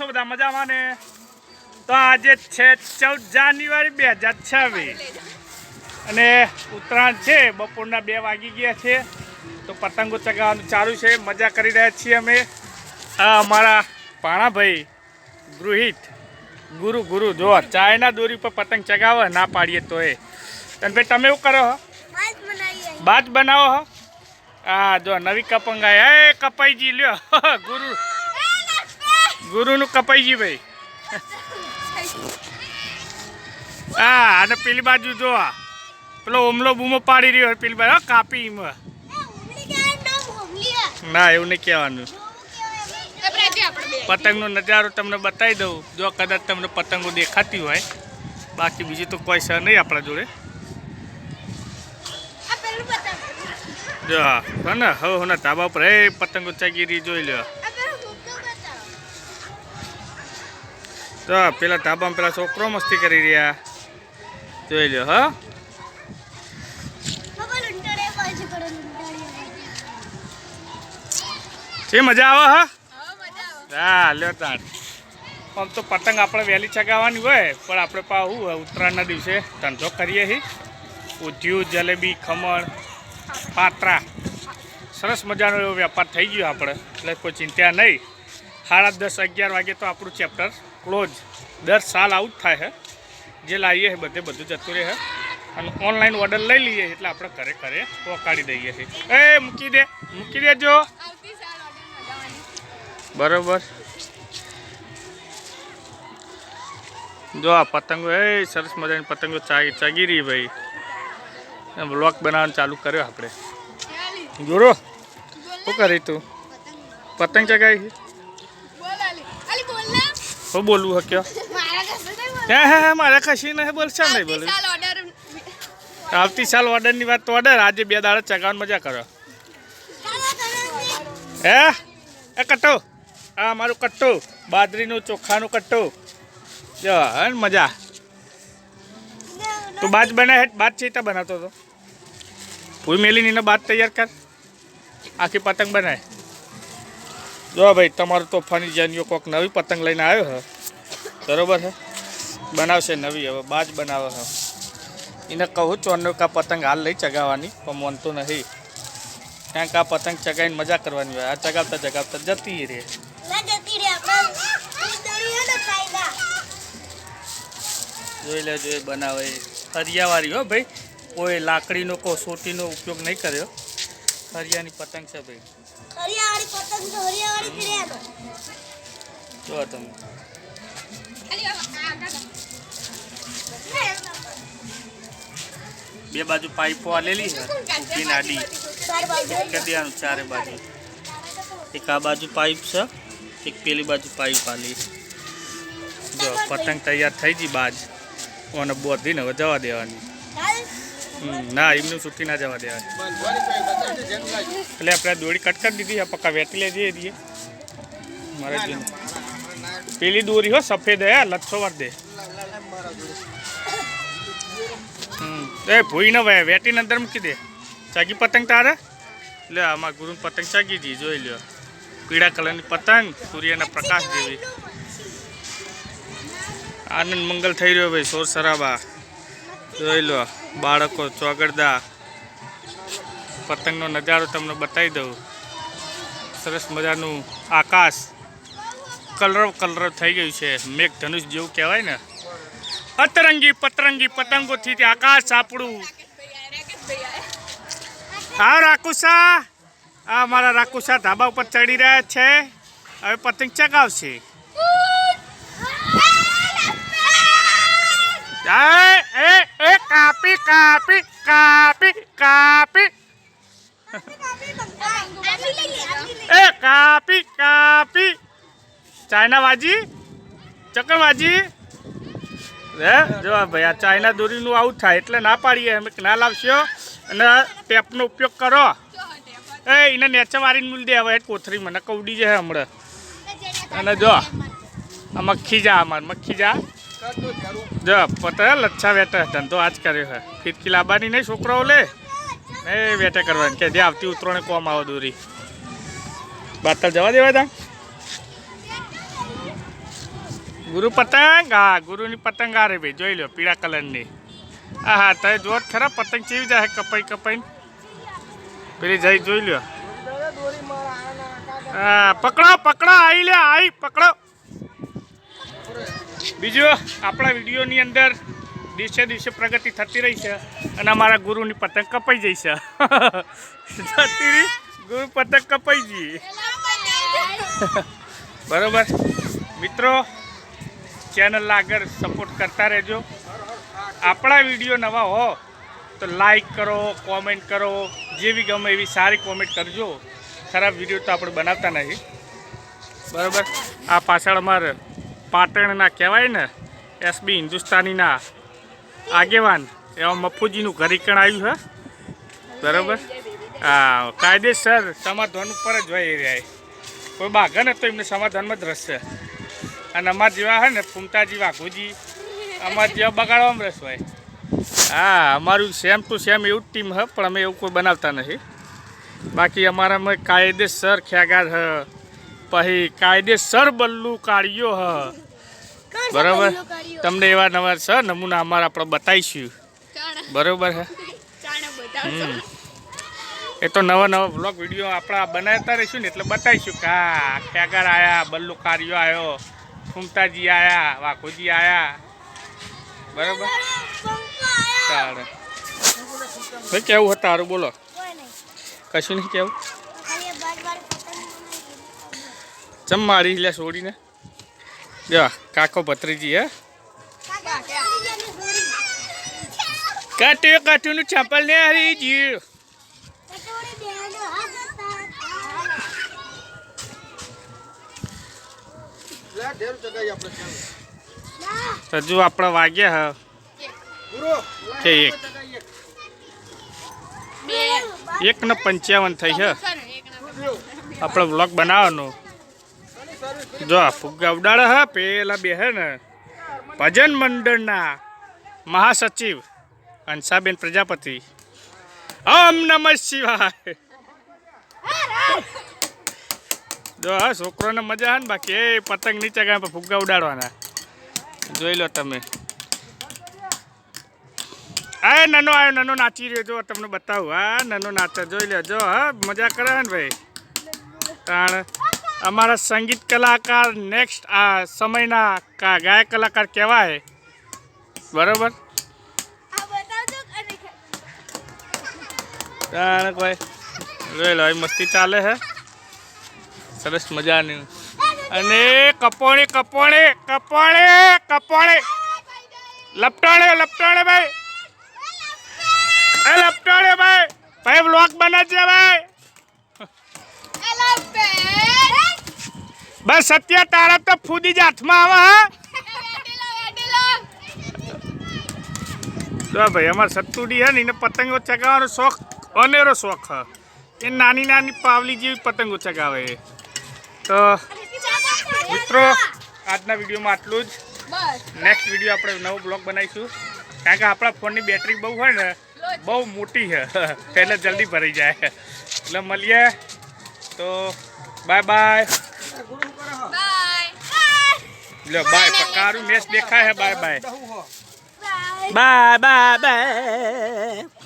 છો બધા મજામાં ને? તો આજે છે ચૌદ જાન્યુઆરી બે હજાર છવ્વીસ. અને ઉત્તરાયણ છે બપોરના બે વાગી ગયા છે. તો પતંગો ચગાવવાનું ચાલુ છે મજા કરી રહ્યા છીએ અમે. આ અમારા પાણાભાઈ ગૃહિત ગુરુ ગુરુ જો ચાયના દોરી પર પતંગ ચગાવે ના પાડીએ તો એ. તને ભાઈ તમે એવું કરો બાજ બનાવો હા. જો નવી કપંગ આવી એ કપાઈજી લ્યો. ગુરુ ગુરુનું કપાઈજી ભાઈ. હા, અને પેલી બાજુ જો પેલો ઓમલો બૂમો પાડી રહ્યો પેલી બાજુ. કાપી એમાં. ના, એવું નહીં કહેવાનું. પતંગનો નજારો તમને બતાવી દઉં. જો કદાચ તમને પતંગો દેખાતી હોય. બાકી બીજું તો કોઈ સર નહીં આપણા જોડે. જો હા હો ને હવે હોના ધાબા પર એ પતંગો ચાગીરી જોઈ લ્યો. તો પેલા ધાબામાં પેલા છોકરો મસ્તી કરી રહ્યા. જોઈ લો હા? છે મજા આવે, હા? હા, લ્યો તાણ. આમ તો પતંગ આપણે વહેલી ચગાવવાની હોય, પણ આપણે પા હું ઉત્તરાયણના દિવસે ધંધો કરીએ છીએ ઉધ્યું, જલેબી, ખમણ, પાત્રા. સરસ મજાનો એવો વેપાર થઈ ગયો આપણે. એટલે કોઈ ચિંતા નહીં. સાડા દસ, અગિયાર વાગે તો આપણું ચેપ્ટર ક્લોઝ દર સાલ જ થાય છે જે લાવીએ છીએ બધે બધું જતું રહે અને ઓનલાઈન ઓર્ડર લઈ લઈએ એટલે આપણે ઘરે ઘરે પહોંચાડી દઈએ છીએ. એ મૂકી દે, મૂકી દેજો. બરોબર. જો આ પતંગો, એ સરસ મજાની પતંગો ચાગી ચાગી રહી ભાઈ. બ્લોક બનાવવાનું ચાલુ કર્યો આપણે. જોરો. શું કરી તું? પતંગ ચગાવી શું બોલવું હે કયો? હે હે હે મારે કશી નહીં બોલશે નહીં બોલ? આવતી સાલ ઓર્ડરની વાત તો ઓર્ડર આજે બે દાડા ચગાવવાની મજા કરો. હે? એ કટ્ટો આ મારું કટ્ટો બાજરીનું ચોખાનું કટ્ટો. જો હે મજા. તું બાજ બનાવે બાજ ચેતા બનાવતો હતો પૂરી મેલીને બાદ તૈયાર કર. આખી પતંગ બનાય. જો ભાઈ તમારું તોફાની જાન્યો કોઈક નવી પતંગ લઈને આવ્યો હે. બરોબર હે? બનાવશે નવી હવે બાજ બનાવે હે. એને કહું ચોરનો કા પતંગ હાલ લઈ ચગાવવાની પણ માનતો નહીં. કારણ કે આ પતંગ ચગાવીને મજા કરવાની હોય. આ ચગાવતા ચગાવતા જતી રહે. જોઈ લેજો એ બનાવે. હરિયાવાળી હો ભાઈ. કોઈ લાકડીનો કોઈ સોટીનો ઉપયોગ નહીં કર્યો. હરિયાની પતંગ છે ભાઈ. જો તમે. બે બાજુ પાઇપો આલેલી છે. ઊભી નાડી દેવાનું ચારે બાજુ. એક આ બાજુ પાઇપ છે. એક પેલી બાજુ પાઇપ આલી જો પતંગ તૈયાર થઈ ગઈ બાજ. ઓને બોધીને હવે જવા દેવાની. ના એમનું છૂટી ના જવા દેવા એટલે આપણે દોરી કટ કરી દીધી પક્કા વેટી લેજે દઈએ મારે પેલી દોરી હો સફેદ હે લચ્છો વાર દે. એ ભૂઈ ન ભાઈ વેટી અંદર મૂકી દે. ચાગી પતંગ તારે? લે આમાં ગુરુ પતંગ ચાગી દી જોઈ લ્યો. પીળા કલરની પતંગ સૂર્યના પ્રકાશ જેવી. આનંદ મંગલ થઈ રહ્યો ભાઈ શોર શરાબા. જોઈ લો. બાળકો ચોગડદા પતંગનો નજારો તમને બતાવી દઉં. સરસ મજાનું આકાશ કલરવ કલરવ થઈ ગયું છે. મેઘ ધનુષ જેવું કહેવાય ને. અતરંગી પતરંગી પતંગોથી આકાશ આપણું. હા રાકુસા. આ મારા રાકુસા ધાબા ઉપર ચડી રહ્યા છે. હવે પતંગ ચગાવશે. એ. કાપી કાપી કાપી કાપી એ કાપી કાપી ચાઇના વાજી ચક્કર વાજી હે જો ભાઈ, આ ચાઇના દોરીનું આવું થાય એટલે ના પાડીએ. અમે ના લાવશો? અને ટેપનો ઉપયોગ કરો. એ, એને નેચે મારીને મૂલ દે. હવે કોથરી મને કવડી જાય હમણાં. અને જો આ મક્ખી જા અમાર મક્ખી જા જો, પટેલ લચ્છા વેટા ધંધો આજ કર્યો છે. ફિરકી લાવવાની નહીં, છોકરાઓ લે. એ વેટે કરવાની. કે જે આવતી ઉતરોને કોમ આવો દોરી. બાતલ જવા દેવા તા? ગુરુ પતંગ? હા, ગુરુની પતંગ આ રે ભાઈ. જોઈ લો પીળા કલરની. હા હા તમે જો જ ખરા, પતંગ ચીવી જાય કપાઈ કપાઈને? પેલી જઈ જોઈ લ્યો. હા, પકડો પકડો, આઈ લે, આઈ, પકડો. બીજું, આપણા વિડીયોની અંદર દિવસે દિવસે પ્રગતિ થતી રહી છે અને અમારા ગુરુની પતંગ કપાઈ જઈ છે. ગુરુ પતંગ કપાઈ ગઈ બરોબર? મિત્રો ચેનલ આગળ સપોર્ટ કરતા રહેજો. આપણા વીડિયો નવા હો, તો લાઈક કરો કોમેન્ટ કરો જેવી ગમે એવી સારી કોમેન્ટ કરજો. ખરાબ વીડિયો તો આપણે બનાવતા નથી બરાબર? આ પાછળ અમારે પાટણના કહેવાય ને એસબી હિન્દુસ્તાનીના આગેવાન એવા મફુજીનું ઘરીકણ આવ્યું છે બરાબર? હા, કાયદેસર સમાધાન ઉપર જ હોય એરિયા કોઈ બાઘા ને તો એમને સમાધાનમાં જ રસ છે અને અમારા જેવા હે ને ફૂમતાજી વાઘુજી અમારા જેવા બગાડવામાં રસ હોય. હા, અમારું સેમ ટુ સેમ એવું જ ટીમ હ, પણ અમે એવું કોઈ બનાવતા નથી. બાકી અમારામાં કાયદેસર ખ્યાગાર હ. પછી કાયદેસર બલ્લુ કાઢ્યો હ. બરાબર? તમને એવા નવા છ નમૂના અમારા આપણે બતાવીશું. બરોબર હે. એ તો નવા નવા બ્લોગ વીડિયો આપણા બનાવતા રહીશું ને એટલે બતાવીશું કે આ ખેગર આવ્યા બલ્લુ કાર્યો આવ્યો ફૂમતાજી આવ્યા વાઘોજી આવ્યા બરાબર? તારે ભાઈ કેવું હતું તારું? બોલો. કશું નહીં કેવું? ચમ મારી લે છોડીને? જો કાકો ભત્રીજી, હે? કાટ્યું, કાટ્યુંનું ચંપલ ને હરી ગયું. હજુ આપણે વાગ્યા હ. એક? ને પંચાવન થઈ છે આપણે બ્લોગ બનાવવાનો. જો ફુગ્ગા ઉડાડે હે, પેલા બે હે ને, ભજન મંડળના મહાસચિવ હંસાબેન પ્રજાપતિ. ઓમ નમ શિવાય. જો હા છોકરોને મજા હે ને બાકી એ પતંગ નીચે ગયા ફુગ્ગા ઉડાડવાના. જોઈ લો તમે. આ નાનો આવ્યો નાનો નાચી રહ્યો, જો તમને બતાવું. હા નાનો નાચે, જોઈ લો, જો, હા, મજા કરે ને ભાઈ. તાણ. અમારા સંગીત કલાકાર નેક્સ્ટ આ સમયના કા- ગાયક કલાકાર કહેવાય. બરોબર? કોઈ જોઈ લો મસ્તી ચાલે છે સરસ મજાની. અને કપોણી કપોણી કપોણી કપોણી. લપટાણે લપટાણે ભાઈ. એ લપટાણે ભાઈ. ભાઈ બ્લોક બનાવજે ભાઈ. બસ સત્ય તારા તો ફૂદી જ હાથમાં આવે, હા? જો ભાઈ, અમારે સત્તુડી હે ને, એને પતંગો ચગાવવાનો શોખ, અનેરો શોખ હ. એ નાની નાની પાવલી જેવી પતંગો ચગાવે તો, મિત્રો, આજના વિડીયોમાં આટલું જ. નેક્સ્ટ વીડિયો આપણે નવો બ્લોગ બનાવીશું. કારણ કે આપણા ફોનની બેટરી બહુ હોય ને, બહુ મોટી છે એટલે જલ્દી ભરાઈ જાય. એટલે મળીએ. તો બાય બાય લો બાય પકારું મેચ દેખાય હે bye bye bye bye bye